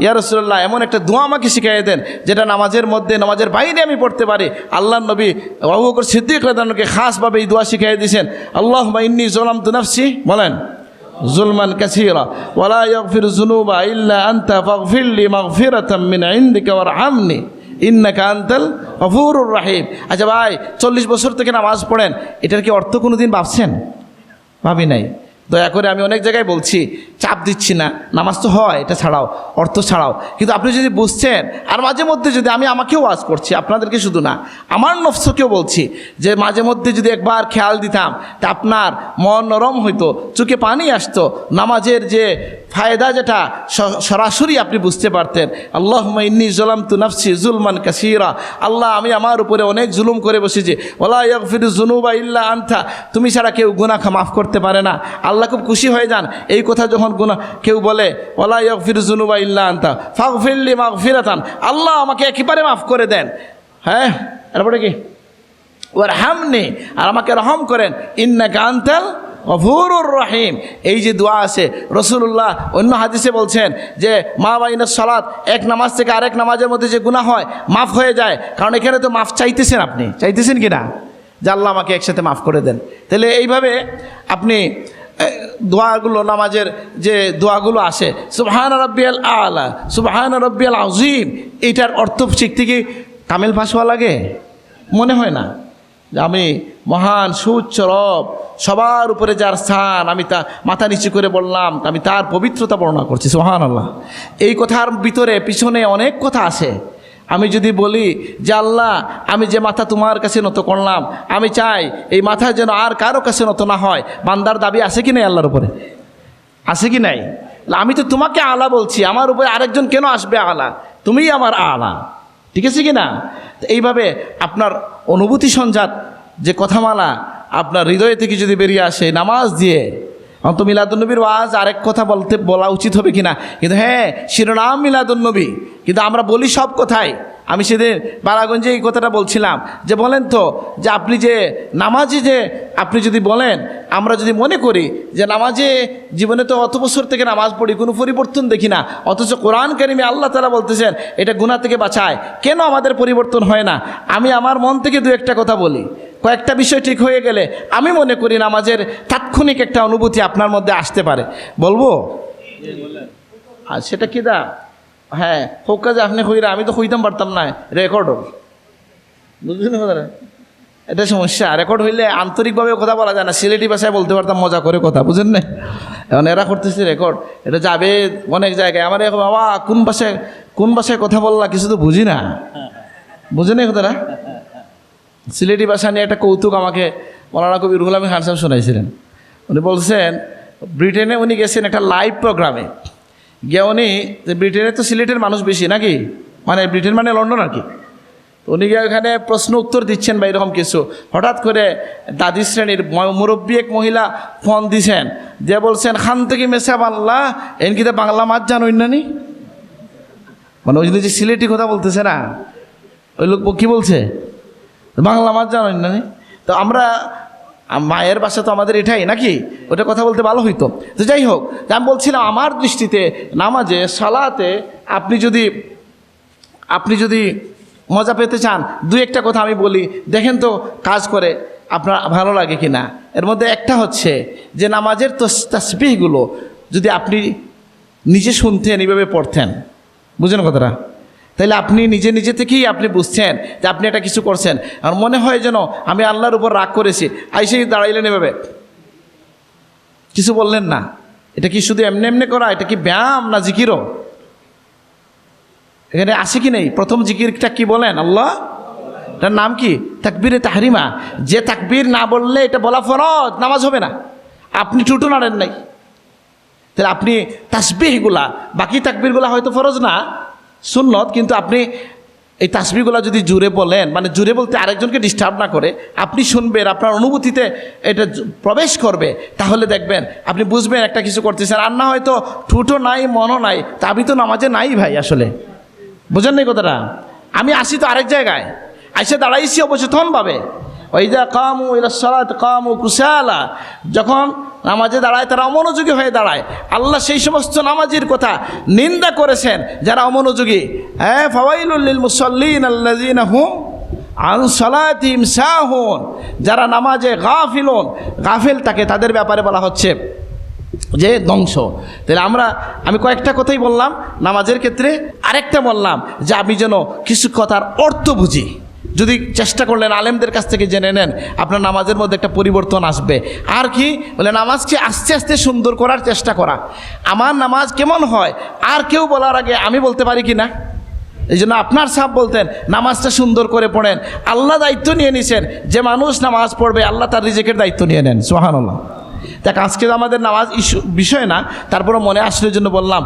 ইয়া রসুল্লাহ এমন একটা দোয়া আমাকে শিখাই দেন, যেটা নামাজের মধ্যে, নামাজের বাইরে আমি পড়তে পারি। আল্লাহ নবী আবু বকর সিদ্দিক রাদানকে খাসভাবে এই দোয়া শিখাই দিয়েছেন আল্লাহ ইন্নি জোলাম তুনাফসি বলেন, জুলমান কাসিরা ওয়ালা ইয়াগফির যুনুবা ইল্লা আনতা ফাগফির লি মাগফিরাতাম মিন ইনদিকা ওয়ারহামনি ইন্নাকা আনতাল গফুরুর রাহিম আচ্ছা ভাই, চল্লিশ বছর থেকে নামাজ পড়েন এটার কি অর্থ কোনো দিন ভাবছেন? ভাবি নাই। দয়া করে আমি অনেক জায়গায় বলছি, চাপ দিচ্ছি না, নামাজ তো হয়, এটা ছাড়াও, অর্থ ছাড়াও। কিন্তু আপনি যদি বুঝছেন, আর মাঝে মধ্যে যদি আমি আমাকেও ওয়াজ করছি, আপনাদেরকে শুধু না, আমার নফসকেও বলছি যে মাঝে মধ্যে যদি একবার খেয়াল দিতাম তা আপনার মন নরম হইতো, চোখে পানি আসতো, নামাজের যে ফায়দা যেটা সরাসরি আপনি বুঝতে পারতেন। আল্লাহ ইন্নি জলাম তু নাফসি জুলমান কাসিরা। আল্লাহ, আমি আমার উপরে অনেক জুলুম করে বসেছি। ওলা ইয়গফির জুনুবা ইল্লা আনথা তুমি ছাড়া কেউ গুনাখা মাফ করতে পারে না। আল্লাহ খুব খুশি হয়ে যান। এই কথা যখন গুনাহ কেউ বলে ওলা জুনুবা ইল্লা আনতা ফাগফিরলি মাগফিরাতান আল্লাহ আমাকে একেবারে মাফ করে দেন। হ্যাঁ? এরপরে কি? ওর হামনি আর আমাকে রহম করেন। ইন্না কান্তাল গফুরুর রহিম এই যে দোয়া আছে রসুল্লাহ অন্য হাদিসে বলছেন যে, মা বাইনের সালাত এক নামাজ থেকে আরেক নামাজের মধ্যে যে গুনাহ হয়, মাফ হয়ে যায়। কারণ এখানে তো মাফ চাইতেছেন আপনি। চাইতেছেন কি না? যে আল্লাহ আমাকে একসাথে মাফ করে দেন। তাহলে এইভাবে আপনি দোয়াগুলো, নামাজের যে দোয়াগুলো আসে, সুবহান রব্বিয়াল আলা, সুবহান রব্বিয়াল আজিম এইটার অর্থ শিখতে কি কামেল ভাষ লাগে? মনে হয় না। আমি মহান সুচ্চ রব, সবার উপরে যার স্থান, আমি তা মাথা নিচু করে বললাম, আমি তার পবিত্রতা বর্ণনা করছি সোহান আল্লাহ এই কথার ভিতরে, পিছনে অনেক কথা আছে আমি যদি বলি যে আল্লাহ, আমি যে মাথা তোমার কাছে নত করলাম, আমি চাই এই মাথা যেন আর কারও কাছে নত না হয়, বান্দার দাবি আছে কি নাই আল্লাহর উপরে? আছে কি নাই? আমি তো তোমাকে আলা বলছি, আমার উপরে আরেকজন কেন আসবে আলা? তুমিই আমার আলা। ঠিক আছে কি না? এইভাবে আপনার অনুভূতি সঞ্জাত যে কথামালা আপনার হৃদয় থেকে যদি বেরিয়ে আসে, নামাজ দিয়ে অন্ত মিলাদুন্নবীর ওয়াজ আরেক কথা বলতে, বলা উচিত হবে কিনা? কিন্তু হ্যাঁ শিরোনাম মিলাদুন্নবী। কিন্তু আমরা বলি সব কথাই। আমি সেদিন বারাগঞ্জে এই কথাটা বলছিলাম যে, বলেন তো, যে আপনি যে নামাজে যে আপনি যদি বলেন, আমরা যদি মনে করি যে নামাজে জীবনে তো অত বছর থেকে নামাজ পড়ি, কোনো পরিবর্তন দেখি না, অথচ কোরআন কারিমে আল্লাহ তালা বলতেছেন, এটা গুণা থেকে বাঁচায়। কেন আমাদের পরিবর্তন হয় না? আমি আমার মন থেকে দু একটা কথা বলি। কয়েকটা বিষয় ঠিক হয়ে গেলে আমি মনে করি নামাজের তাৎক্ষণিক একটা অনুভূতি আপনার মধ্যে আসতে পারে। বলব? আর সেটা কি দা? হ্যাঁ হোক কাজে আপনি হইরা আমি তো হইতাম পারতাম না রেকর্ডও বুঝলেন এটা সমস্যা। রেকর্ড হইলে আন্তরিকভাবে কথা বলা যায় না, সিলেটি ভাষায় বলতে পারতাম, মজা করে কথা, বুঝেন না? এখন এরা করতেছে রেকর্ড এটা যাবে অনেক জায়গায়। আমার বাবা, কোন ভাষায় কোন ভাষায় কথা বললা? কিছু তো বুঝি না। বুঝেন এই কথাটা? সিলেটি ভাষা নিয়ে একটা কৌতুক আমাকে মৌলানা কবি রুহুল আমিন খান সাহেব শোনাইছিলেন। উনি বলছেন, ব্রিটেনে উনি গেছেন একটা লাইভ প্রোগ্রামে। গিয়ে উনি যে ব্রিটেনে তো সিলেটের মানুষ বেশি নাকি? মানে ব্রিটেন মানে লন্ডন আর কি? উনি গিয়ে ওখানে প্রশ্ন উত্তর দিচ্ছেন বা এরকম কিছু। হঠাৎ করে দাদি শ্রেণির মুরব্বী এক মহিলা ফোন দিছেন। যে বলছেন, খান থেকে মেসা বাংলা এনকিতে বাংলা মাছ জানোই না নি? মানে ওই যে সিলেটি কথা বলতেছে না? ওই লোক কী বলছে? বাংলা মাছ জানেন না তো আমরা মায়ের বাসা তো আমাদের এটাই নাকি? ওটা কথা বলতে ভালো হইতো। তো যাই হোক আমি বলছিলাম আমার দৃষ্টিতে নামাজে, সালাতে আপনি যদি আপনি যদি মজা পেতে চান দু একটা কথা আমি বলি। দেখেন তো কাজ করে, আপনার ভালো লাগে কি না এর মধ্যে একটা হচ্ছে যে নামাজের তসবিহগুলো যদি আপনি নিজে শুনতেন, এইভাবে পড়তেন। বুঝেন কথাটা? তাহলে আপনি নিজে নিজে থেকেই আপনি বুঝছেন যে আপনি এটা কিছু করছেন। আর মনে হয় যেন আমি আল্লাহর উপর রাগ করেছি। আইসেই দাঁড়াইলেন এভাবে। কিছু বললেন না। এটা কি শুধু এমনি এমনি করা? এটা কি ব্যায়াম না জিকিরও? এখানে আছে কি নেই? প্রথম জিকিরটা কি বলেন? আল্লাহ? এটার নাম কি? তাকবীরে তাহরিমা। যে তাকবীর না বললে এটা বলা ফরজ, নামাজ হবে না। আপনি টুটু নাড়েন নাই। তাহলে আপনি তাসবিহগুলা, বাকি তাকবীরগুলা হয়তো ফরজ না। সুন্নত, কিন্তু আপনি এই তাসবিহগুলা যদি জুড়ে বলেন মানে জুড়ে বলতে আরেকজনকে ডিস্টার্ব না করে, আপনি শুনবেন, আপনার অনুভূতিতে এটা প্রবেশ করবে। তাহলে দেখবেন, আপনি বুঝবেন একটা কিছু করতেছেন। আর না হয়তো ঠুটো নাই, মনও নাই। তা আমি তো নামাজে নাই ভাই আসলে। বুঝেন নাই কথাটা? আমি আসি তো আরেক জায়গায়। আইসে দাঁড়াইছি অবচেতনভাবে ওইদা কামু ইলাসালাত কামু কুশালা যখন নামাজে দাঁড়ায়, তারা অমনোযোগী হয়ে দাঁড়ায়। আল্লাহ সেই সমস্ত নামাজির কথা নিন্দা করেছেন, যারা অমনোযোগী। হ্যাঁ ফওয়াইলুল্লিল মুসল্লিন আল্লাজিন হুম আন সালাতিম সাহুন। যারা নামাজে গাফিলুন, গাফিল তাকে তাদের ব্যাপারে বলা হচ্ছে যে ধ্বংস। তাহলে আমরা, আমি কয়েকটা কথাই বললাম, নামাজের ক্ষেত্রে আরেকটা বললাম যে আমি যেন কিছু কথার অর্থ বুঝি। যদি চেষ্টা করলেন আলেমদের কাছ থেকে জেনে নেন, আপনার নামাজের মধ্যে একটা পরিবর্তন আসবে। আর কি? বলে নামাজকে আস্তে আস্তে সুন্দর করার চেষ্টা করা। আমার নামাজ কেমন হয়? আর কেউ বলার আগে আমি বলতে পারি কি না? এই জন্য আপনার সাহেব বলতেন, নামাজটা সুন্দর করে পড়েন। আল্লাহ দায়িত্ব নিয়ে নিছেন। যে মানুষ নামাজ পড়বে, আল্লাহ তার রিজেকের দায়িত্ব নিয়ে নেন। সোহানুল্লাহ দেখ, আজকে আমাদের নামাজ ইস্যু বিষয় না তারপরে মনে আসলে জন্য বললাম